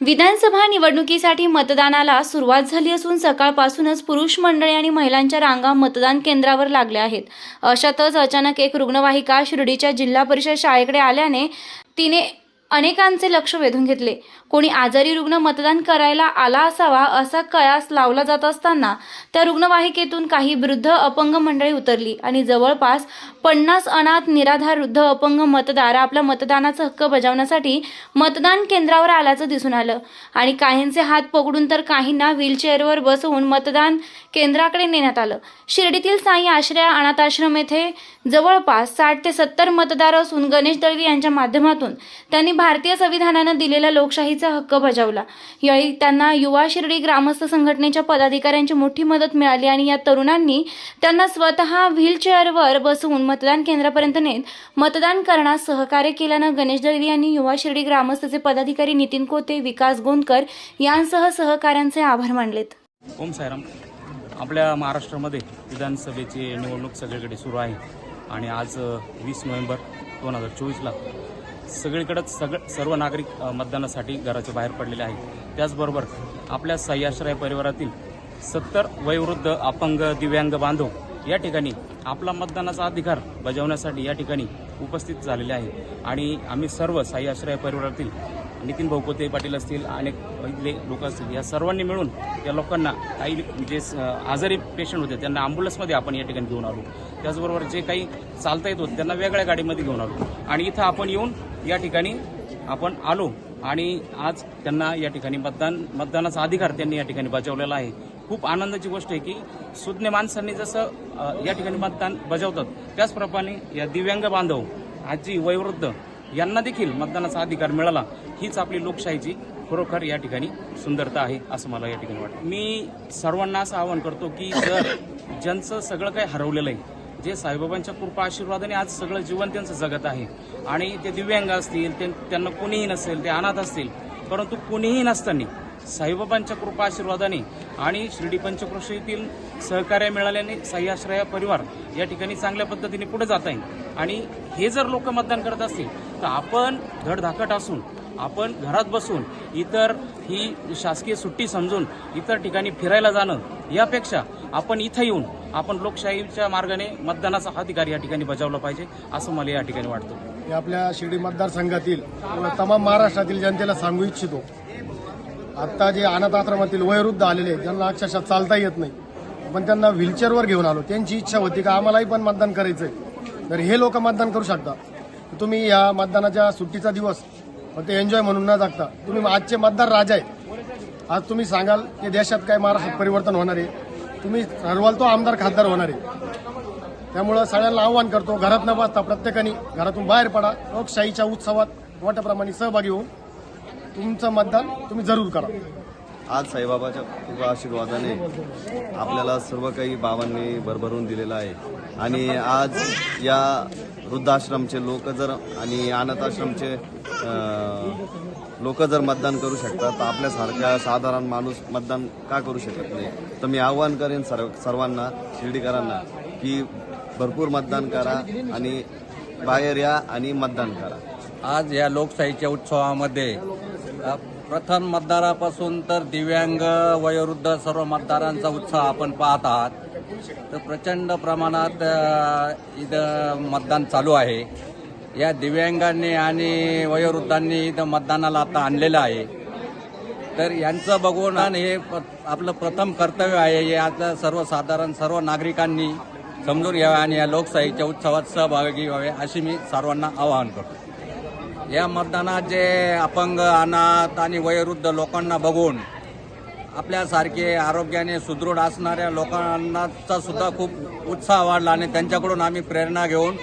विधानसभा निवडणुकीसाठी मतदानाला सुरुवात झाली असून सकाळपासूनच पुरुष मंडळी आणि महिलांच्या रांगा मतदान केंद्रावर लागल्या आहेत. अशातच अचानक एक रुग्णवाहिका शिर्डीच्या जिल्हा परिषद शाळेकडे आल्याने तिने अनेकांचे लक्ष वेधून घेतले. कोणी आजारी रुग्ण मतदान करायला आला असावा असा कयास लावला जात असताना त्या रुग्णवाहिकेतून काही वृद्ध अपंग मंडळी उतरली आणि जवळपास पन्नास अनाथ निराधार वृद्ध अपंग मतदार आपला मतदानाचा हक्क बजावण्यासाठी मतदान केंद्रावर आल्याचं दिसून आलं. आणि काहींचे हात पकडून तर काहींना व्हीलचेअरवर बसवून मतदान केंद्राकडे नेण्यात आलं. शिर्डीतील साई आश्रय अनाथाश्रम येथे जवळपास साठ ते सत्तर मतदार असून गणेश दळवी यांच्या माध्यमातून त्यांनी भारतीय संविधानानं दिलेला लोकशाहीचा हक्क बजावला. यावेळी त्यांना युवा शिर्डी ग्रामस्थ संघटनेच्या पदाधिकाऱ्यांची मोठी मदत मिळाली आणि या तरुणांनी त्यांना स्वतः व्हीलचेअरवर बसवून मतदान केंद्रापर्यंत नेत मतदान करण्यास सहकार्य केल्यानं गणेश दळवी यांनी युवा शिर्डी ग्रामस्थचे पदाधिकारी नितीन कोते विकास गोंदकर यांसह सहकाऱ्यांचे आभार मानलेत. ओम सायराम आपल्या महाराष्ट्रामध्ये विधानसभेची निवडणूक सगळीकडे सुरू आहे आणि आज वीस नोव्हेंबर दोन हजार चोवीसला सगळीकडंच सगळं सर्व नागरिक मतदानासाठी घराच्या बाहेर पडलेले आहेत. त्याचबरोबर आपल्या सह्याश्रय परिवारातील सत्तर वयोवृद्ध अपंग दिव्यांग बांधव या ठिकाणी आपला मतदानाचा अधिकार बजावण्यासाठी या ठिकाणी उपस्थित झालेले आहे आणि आम्ही सर्व साई आश्रय परिवारातील नितीन भाऊकोते पाटील असतील अनेक इथले लोक असतील या सर्वांनी मिळून या लोकांना काही जे स- आजारी पेशंट होते त्यांना ॲम्ब्युलन्समध्ये आपण या ठिकाणी घेऊन आलो. त्याचबरोबर जे काही चालता येत होते त्यांना वेगळ्या गाडीमध्ये घेऊन आलो. आणि इथं आपण येऊन या ठिकाणी आपण आलो आणि आज त्यांना या ठिकाणी मतदान मतदानाचा अधिकार त्यांनी या ठिकाणी बजावलेला आहे. खूप आनंदाची गोष्ट आहे की सुज्ञ माणसांनी जसं या ठिकाणी मतदान बजावतात त्याचप्रमाणे या दिव्यांग बांधव आजी वयोवृद्ध यांना देखील मतदानाचा अधिकार मिळाला. हीच आपली लोकशाहीची खरोखर या ठिकाणी सुंदरता आहे असं मला या ठिकाणी वाटतं. मी सर्वांना असं आवाहन करतो की जर ज्यांचं सगळं काही हरवलेलं आहे जे साईबाबांच्या कृपा आशीर्वादाने आज सगळं जीवन त्यांचं जगत आहे आणि ते दिव्यांग असतील ते त्यांना कोणीही नसेल ते अनाथ असतील परंतु कोणीही नसताना साईबाबांच्या कृपा आशीर्वादाने आणि शिर्डी पंचक्रोशीतील सहकार्य मिळाल्याने साईआश्रय परिवार या ठिकाणी चांगल्या पद्धतीने पुढे जात आहे. आणि हे जर लोक मतदान करत असतील तर आपण धडधाकट असून आपण घरात बसून इतर ही शासकीय सुट्टी समजून इतर ठिकाणी फिरायला जाणं यापेक्षा आपण इथं येऊन आपण लोकशाहीच्या मार्गाने मतदानाचा अधिकार या ठिकाणी बजावला पाहिजे असं मला या ठिकाणी वाटतं. मी आपल्या शिर्डी मतदारसंघातील तमाम महाराष्ट्रातील जनतेला सांगू इच्छितो आत्ता जे अनाथ आश्रमातील वयोवृद्ध आलेले आहेत, ज्यांना अक्षरशः चालता येत नाही पण त्यांना व्हीलचेअरवर घेऊन आलो. त्यांची इच्छा होती का आम्हालाही पण मतदान करायचंय. तर हे लोक मतदान करू शकतात. तुम्ही या मतदानाच्या सुट्टीचा दिवस फक्त एन्जॉय म्हणून न जागता तुम्ही आजचे मतदार राजा आहे. आज तुम्ही सांगाल की देशात काय महाराष्ट्रात परिवर्तन होणार आहे. तुम्ही ठरवाल तो आमदार खासदार होणार आहे. त्यामुळं सगळ्यांना आव्हान करतो घरात न बसता प्रत्येकाने घरातून बाहेर पडा लोकशाहीच्या उत्सवात मोठ्या प्रमाणे सहभागी होऊन तुमचं मतदान तुम्ही जरूर करा. आज साईबाबाच्या कृपा आशीर्वादाने आपल्याला सर्व काही बाबांनी भरभरून दिलेलं आहे. आणि आज या वृद्धाश्रमचे लोक जर आणि अनाथाश्रमचे लोक जर मतदान करू शकतात तर आपल्यासारख्या साधारण माणूस मतदान का करू शकत नाही? तर मी आव्हान करेन सर्व सर्वांना शिर्डीकरांना की भरपूर मतदान करा आणि बाहेर या आणि मतदान करा. आज या लोकशाहीच्या उत्सवामध्ये प्रथम मतदारापासून तर दिव्यांग वयोवृद्ध सर्व मतदारांचा उत्साह आपण पाहत आहात. तर प्रचंड प्रमाणात इथं मतदान चालू आहे. या दिव्यांगांनी आणि वयोवृद्धांनी इथं मतदानाला आता आणलेलं आहे. तर यांचं बघून आणि हे प- आपलं प्रथम कर्तव्य आहे हे आता सर्वसाधारण सर्व नागरिकांनी समजून घ्यावे आणि या लोकशाहीच्या उत्सवात सहभागी व्हावे अशी मी सर्वांना आवाहन करतो. या मतदानात जे अपंग अनाथ आणि वयोवृद्ध लोकांना बघून आपल्यासारखे आरोग्याने सुदृढ असणाऱ्या लोकांनाचा सुद्धा खूप उत्साह वाढला आणि त्यांच्याकडून आम्ही प्रेरणा घेऊन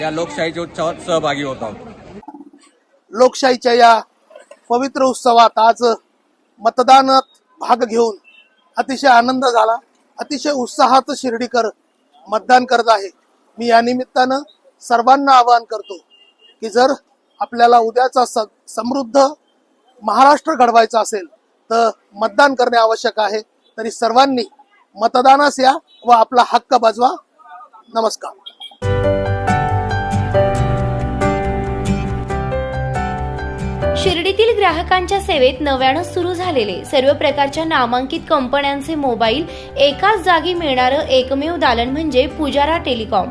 या लोकशाहीच्या उत्सवात सहभागी होत आहोत. लोकशाहीच्या या पवित्र उत्सवात आज मतदानात भाग घेऊन अतिशय आनंद झाला. अतिशय उत्साहात शिर्डीकर मतदान करत आहे. मी या निमित्तानं सर्वांना आवाहन करतो की जर आपल्याला उद्याचा समृद्ध महाराष्ट्र घडवायचा असेल तर मतदान करणे आवश्यक आहे. तरी सर्वांनी मतदानास या व आपला हक्क बजवा. नमस्कार. शिर्डीतील ग्राहकांच्या सेवेत नव्यानं सुरू झालेले सर्व प्रकारच्या नामांकित कंपन्यांचे मोबाईल एकाच जागी मिळणारं एकमेव दालन म्हणजे पुजारा टेलिकॉम.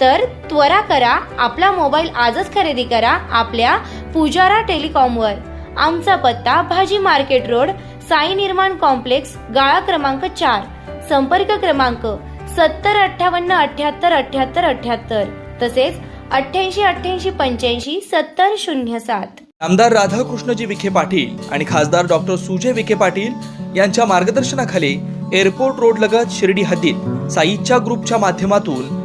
तर त्वरा करा आपला मोबाईल आजच खरेदी करा आपल्या पुजारा टेलिकॉमवर. आमचा पत्ता भाजी मार्केट रोड साई निर्माण कॉम्प्लेक्स गाळा क्रमांक चार. संपर्क क्रमांक सत्तर अठ्ठावन्न अठ्याहत्तर अठ्याहत्तर अठ्याहत्तर. तसेच अठ्ठ्याऐंशी अठ्ठ्याऐंशी पंच्याऐंशी सत्तर शून्य सात. आमदार राधाकृष्णजी विखे पाटील आणि खासदार डॉक्टर सुजय विखे पाटील यांच्या मार्गदर्शनाखाली एअरपोर्ट रोड लगत शिर्डी हद्दीत साईच्या ग्रुपच्या माध्यमातून